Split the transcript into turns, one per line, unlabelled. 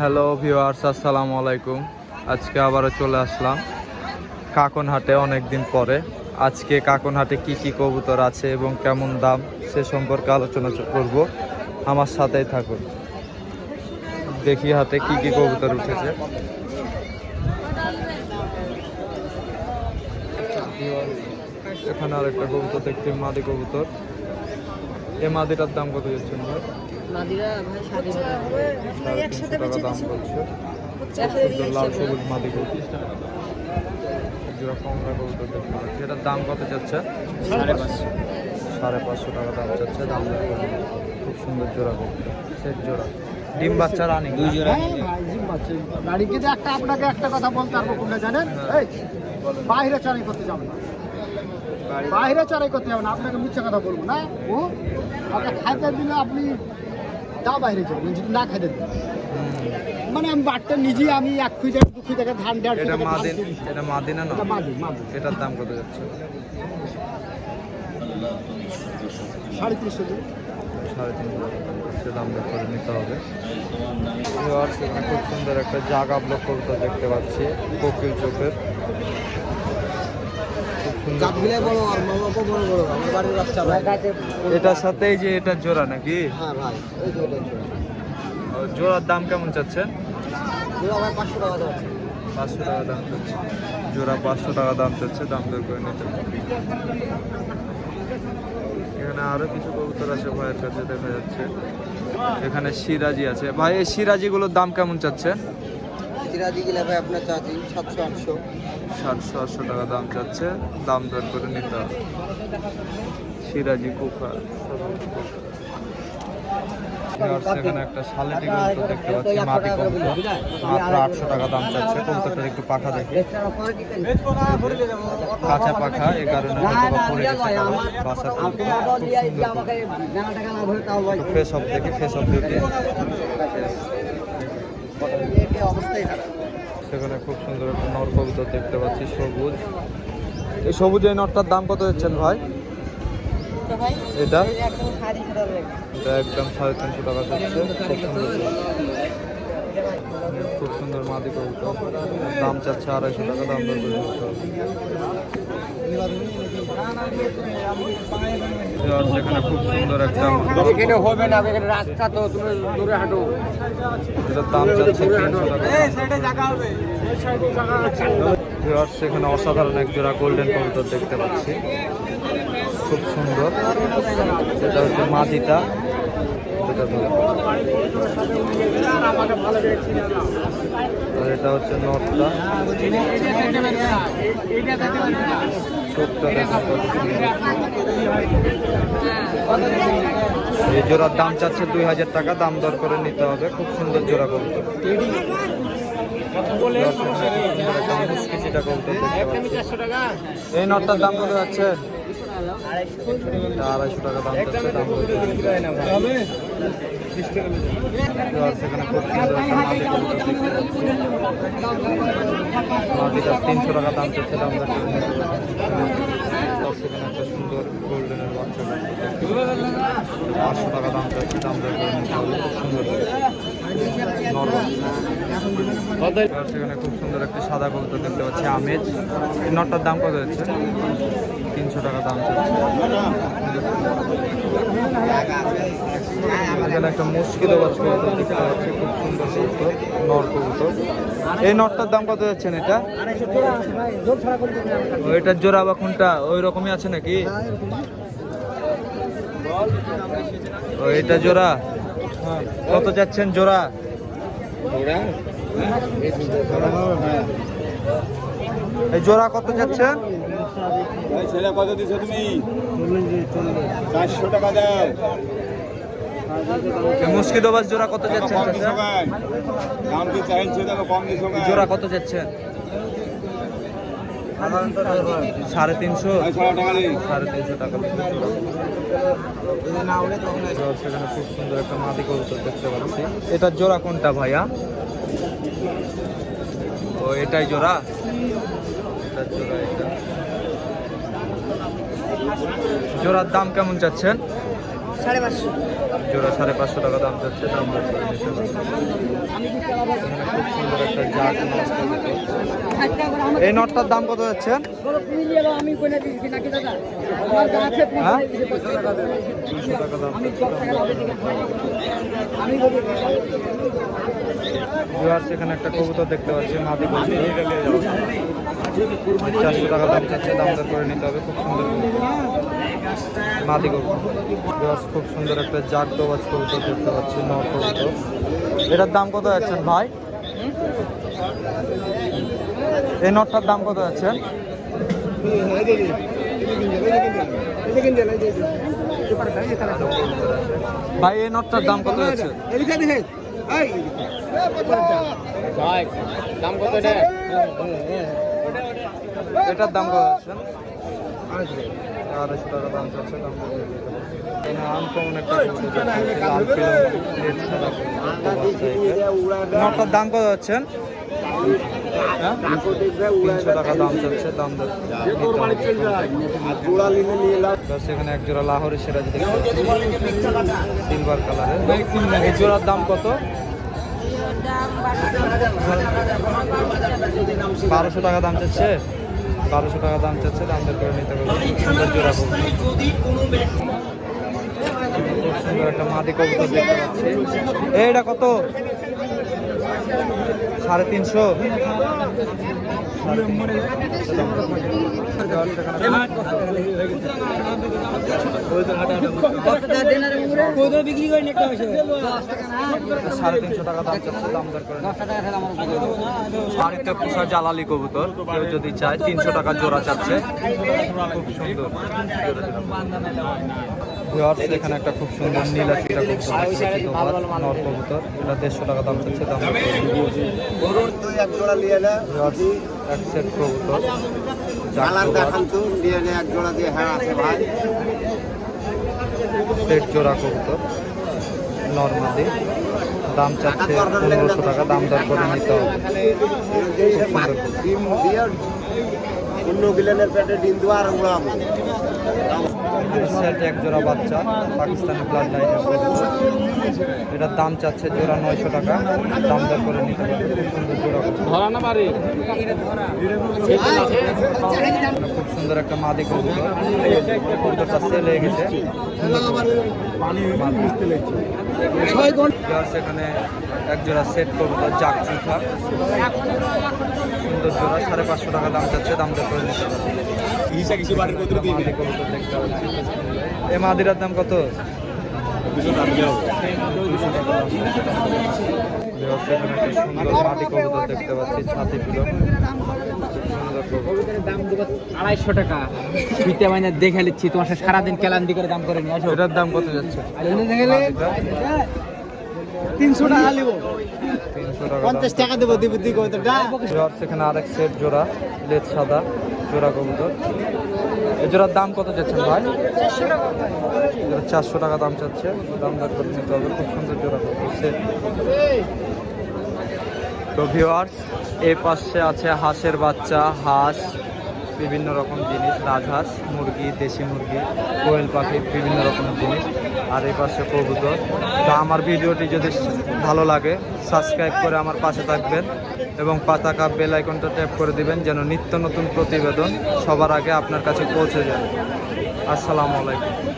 Hello viewers আসসালামু আলাইকুম। আজকে আবারও চলে আসলাম কাকনহাটে অনেক দিন পরে। আজকে কাকনহাটে কি কি কবুতর আছে এবং কেমন দাম সে সম্পর্কে আলোচনা করব। আমার সাথেই থাকুন। দেখি হাতে কি কি কবুতর উঠেছে। এখানে আরেকটা কবুতর দেখছি মাদি কবুতর। এই মাদিটার দাম কত যাচ্ছেন ভাই
মাদিরা ভাই সাড়ে
টাকা দাম বলছে। লাল সবুজ মাদি কবুতর জোড়া কমলা কবুতর দেখতে পাচ্ছি দাম কত যাচ্ছে?
সাড়ে পাঁচশো।
সাড়ে পাঁচশো টাকা দাম যাচ্ছে দাম। খুব সুন্দর জোড়া কবুতর সেট জোড়া। ডিম বাচ্চা রানিং
দুই জোড়া।
গাড়িকে যে একটা আপনাকে একটা কথা বলতে পারব কোনটা জানেন? এই বাইরে চড়াই করতে যাবেন না। বাইরে চড়াই করতে যাবেন না, আপনাকে মিথ্যা কথা বলব না। ও আপনাকে খাইতে দিলে আপনি তা বাইরে যাবেন যদি না খাইতে দিন মানে আমি বাটটা নিজে আমি এক খুঁজে দু খুঁজে ধান দেড়
এটা মাদিন এটা মাদিনা না
এটা মাদি মাদি
এটার দাম কত যাচ্ছে?
সাড়ে তিনশো
সাড়ে তিনশো টাকা দাম করে নিতে হবে। খুব সুন্দর একটা জাগা ব্লক কবুতর দেখতে পাচ্ছি কোকিল চোখের
জাতগুলো বড় আর মামাকে বড় বড় আমার বাড়ির বাচ্চা ভাই।
এটার সাথে এই যে এটার জোড়া নাকি?
হ্যাঁ ভাই জোড়া।
জোড়ার দাম কেমন চাচ্ছেন?
জোড়া ভাই পাঁচশো টাকা যাচ্ছে
পাঁচশো টাকা দাম চাচ্ছে। জোড়া পাঁচশো টাকা দাম চাচ্ছে দাম দর করে নিতে এখানে আরও কিছু কবুতর আছে ভাইয়ের কাছে দেখা যাচ্ছে। এখানে সিরাজি আছে। ভাই এই সিরাজিগুলোর দাম কেমন চাচ্ছে
সিরাজি গেলে ভাই আপনার চাচ্ছি সাতশো আটশো।
সাতশো আটশো টাকা দাম চাচ্ছে দাম দর করে নিতে হবে। সিরাজি কুফা। সেখানে একটা শালিটি কবুতর দেখতে পাচ্ছি মাটি কবুতর মাত্র আটশো টাকা দাম চাচ্ছে কবুতরটার একটু পাখা দেখি। কাঁচা পাখা এই কারণে পড়ে গেছে বাসার কবুতর। একটু ফেস অফ দেখি ফেস অফ দেখি
খারাপ
সেখানে খুব সুন্দর একটা নর কবুতর দেখতে পাচ্ছি সবুজ। এই সবুজ এই নটটার দাম কত হচ্ছেন ভাই? এটা? এটা একদম সাড়ে তিনশো টাকা যাচ্ছে। খুব সুন্দর। খুব সুন্দর মাদি কবুতর। দাম চাচ্ছে আড়াইশো টাকা দাম দর সেখানে খুব সুন্দর একটা
এখানে হবে না এখানে রাস্তা তো তুমি দূরে হাঁটো।
এটার দাম চাচ্ছে তিনশো টাকা। সেখানে অসাধারণ এক জোড়া গোল্ডেন কবুতর দেখতে পাচ্ছি। খুব সুন্দর। এটা হচ্ছে মাদিটা। এটা হচ্ছে নটটা। এই জোড়ার দাম চাচ্ছে দুই হাজার টাকা, দাম দর করে নিতে হবে। খুব সুন্দর জোড়া মুসকিচিটা কবুতর। দেখতে এই নটটার দাম কত যাচ্ছে? আড়াইশো টাকা দাম তিনশো টাকা দাম চাচ্ছে দাম সেখানে একটা সুন্দর গোল্ডেনের বাচ্চা। পাঁচশো টাকা দাম চাচ্ছে দাম খুব সুন্দর। সেখানে খুব সুন্দর একটি সাদা কবুতর দেখতে পাচ্ছি আমেজ। নটটার দাম কত যাচ্ছে তিনশো টাকা দাম এখানে একটা মুশকিল কবুতর দেখতে পাচ্ছি খুব সুন্দর কবুতর নর কবুতর। এই নটটার দাম কত যাচ্ছেন এটা? ও, এটার জোড়া বা কোনটা? ওই রকমই আছে নাকি? ও এটা জোড়া? কত যাচ্ছেন জোড়া? এই জোড়া কত যাচ্ছেন
ছেলে কত দিছো তুমি? চারশো টাকা দাও।
এই জোড়া কত যাচ্ছেন জোড়া কত যাচ্ছেন সাড়ে তিনশো। সাড়ে তিনশো টাকা সেখানে খুব সুন্দর একটা মাদি কবুতর দেখতে পাচ্ছি। এটার জোড়া কোনটা ভাইয়া? ও এটাই জোড়া? এটার জোড়া এটা। জোড়ার দাম কেমন চাচ্ছেন? জোড়া সাড়ে পাঁচশো টাকা দাম যাচ্ছে দাম হবে সুন্দর একটা জাগ এই নটটার দাম কত যাচ্ছে? এখানে একটা কবুতর দেখতে পাচ্ছি মাদি চারশো টাকা দাম চাচ্ছে দাম দর করে নিতে হবে খুব সুন্দর মাদি কবুতর। খুব সুন্দর একটা জাগ দোবাজ কবুতর দেখতে পাচ্ছি নর কবুতর। এটার দাম কত যাচ্ছেন ভাই? এই নটটার দাম কত আছে ভাই, এই নটটার দাম কত
ভাই দাম কত এটা
এটার দাম কত যাচ্ছে? আড়াইশো টাকা দাম চাচ্ছে দাম কত যাচ্ছেন দাম চাচ্ছে দাম এক জোড়া এই জোড়ার দাম কত? বারোশো টাকা দাম চাচ্ছে। বারোশো টাকা দাম চাচ্ছে, দাম দর করে নিতে পারবে জোড়া একটা মাদি কবুতর দেখতে পাচ্ছি। এইটা কত? সাড়ে তিনশো। সাড়ে তিনশো টাকা জালালি কবুতর, কেউ যদি চায়, তিনশো টাকা জোড়া চাচ্ছে। খুব সুন্দর। এখানে একটা খুব সুন্দর নীল কবুতর নর কবুতর, এটা দেড়শো টাকা দাম চাচ্ছে, দাম করে নিতে হবে। ভিউয়ার্স, এক সেট কবুতর জাক দোপার, সেট জোড়া কবুতর নর্মালি। দাম চাচ্ছে পনেরোশো টাকা। দাম দর করে নিতে হবে। সুন্দর।
অন্য গিলেনের পেটে ডিম দেওয়া আর উড়াবো
সেট এক জোড়া বাচ্চা পাকিস্তানি ব্লাড লাইনের এটার দাম চাচ্ছে জোড়া নয়শো টাকা। দাম দর করে নিতে পারবে। খুব সুন্দর জোড়া
ধরা না পারে
খুব সুন্দর একটা মাদি কবুতর। কবুতরটা সেল হয়ে গেছে। এখানে এক জোড়া সেট কবুতর জাক চুখা সুন্দর জোড়া সাড়ে পাঁচশো টাকা দাম চাচ্ছে দাম দর করে নিতে পারবে। এ মাদিরার দাম কত?
আড়াইশো টাকা। ফিতে মানে দেখে নিচ্ছি তোমার সাথে সারাদিন কেলান্দি করে দাম করে নিয়ে আসো।
এটার দাম কত যাচ্ছে?
তিনশো টাকা নিবো
তিনশো টাকা
পঞ্চাশ টাকা দেবো দিবি ওইটা
জোড়া সেখানে আরেক সেট জোড়া লেজ সাদা জোড়া কবুতর। এই জোড়ার দাম কত চাচ্ছেন ভাই? জোড়া চারশো টাকা দাম চাচ্ছে। দাম দর করে নিতে হবে। খুব সুন্দর জোড়া কবুতর সেট তো ভিওয়ার্স এই পাশে আছে হাঁসের বাচ্চা হাঁস। বিভিন্ন রকম জিনিস, রাজহাঁস, মুরগি, দেশি মুরগি, কোয়েল পাখি, বিভিন্ন রকম জিনিস। আর এই পাশে কবুতর। তো আমার ভিডিওটি যদি ভালো লাগে সাবস্ক্রাইব করে আমার পাশে থাকবেন এবং পাতাকা বেল আইকনটা ট্যাপ করে দিবেন যেন নিত্য নতুন প্রতিবেদন সবার আগে আপনার কাছে পৌঁছে যায়। আসসালামু আলাইকুম।